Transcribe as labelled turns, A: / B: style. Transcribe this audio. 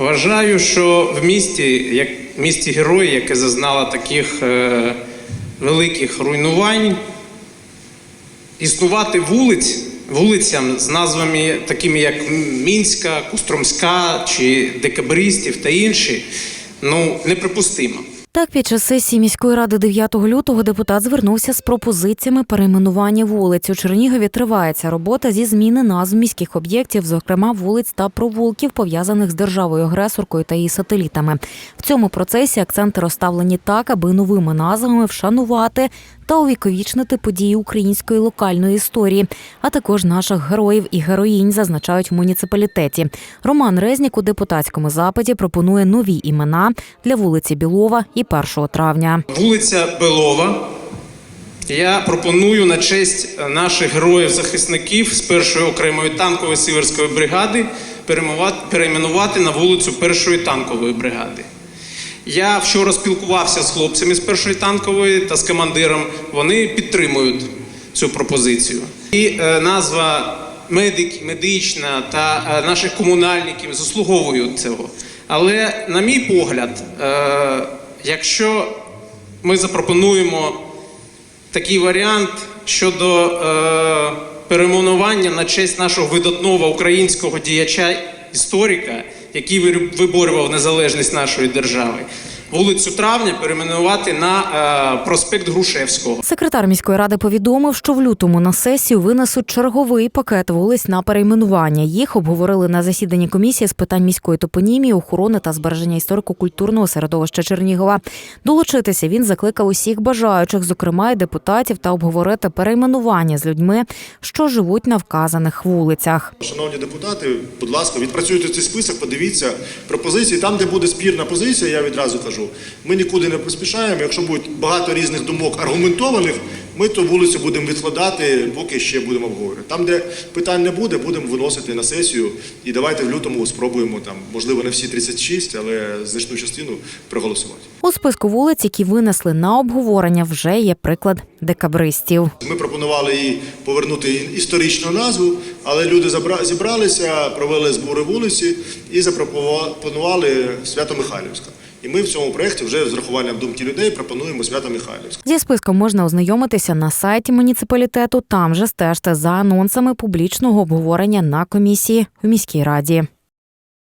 A: Вважаю, що в місті, як місті герої, яке зазнало таких е, великих руйнувань, існувати вулиць, вулицям з назвами такими, як Мінська, Костромська чи Декабристів та інші, ну неприпустимо.
B: Так, під час сесії міської ради 9 лютого депутат звернувся з пропозиціями перейменування вулиць. У Чернігові тривається робота зі зміни назв міських об'єктів, зокрема вулиць та провулків, пов'язаних з державою агресоркою та її сателітами. В цьому процесі акценти розставлені так, аби новими назвами вшанувати та увіковічнити події української локальної історії, а також наших героїв і героїнь зазначають в муніципалітеті. Роман Резнік у депутатському запиті пропонує нові імена для вулиці Білова і 1 травня.
A: Вулиця Белова. Я пропоную на честь наших героїв-захисників з першої окремої танкової сиверської бригади перейменувати на вулицю першої танкової бригади. Я вчора спілкувався з хлопцями з першої танкової та з командиром. Вони підтримують цю пропозицію. І е, назва медик, медична та е, наших комунальників заслуговують цього. Але, на мій погляд, е, якщо ми запропонуємо такий варіант щодо е, перейменування на честь нашого видатного українського діяча історика, який виборював незалежність нашої держави. Вулицю Травня перейменувати на е, проспект Грушевського.
B: Секретар міської ради повідомив, що в лютому на сесію винесуть черговий пакет вулиць на перейменування. Їх обговорили на засіданні комісії з питань міської топонімії, охорони та збереження історико-культурного середовища Чернігова. Долучитися він закликав усіх бажаючих, зокрема й депутатів, та обговорити перейменування з людьми, що живуть на вказаних вулицях.
C: Шановні депутати, будь ласка, відпрацюйте цей список, подивіться пропозиції. Там, де буде спірна позиція, я відразу кажу, ми нікуди не поспішаємо. Якщо буде багато різних думок аргументованих, ми ту вулицю будемо відкладати, поки ще будемо обговорювати. Там, де питань не буде, будемо виносити на сесію. І давайте в лютому спробуємо там, можливо, не всі 36, але значну частину проголосувати.
B: У списку вулиць, які винесли на обговорення, вже є приклад декабристів.
C: Ми пропонували їй повернути історичну назву, але люди зібралися, провели збори вулиці і запропонували Свято-Михайлівська. І ми в цьому проєкті вже з рахуванням думки людей пропонуємо Свято-Михайлівська.
B: Зі списком можна ознайомитися на сайті муніципалітету. Там же стежте за анонсами публічного обговорення на комісії в міській раді.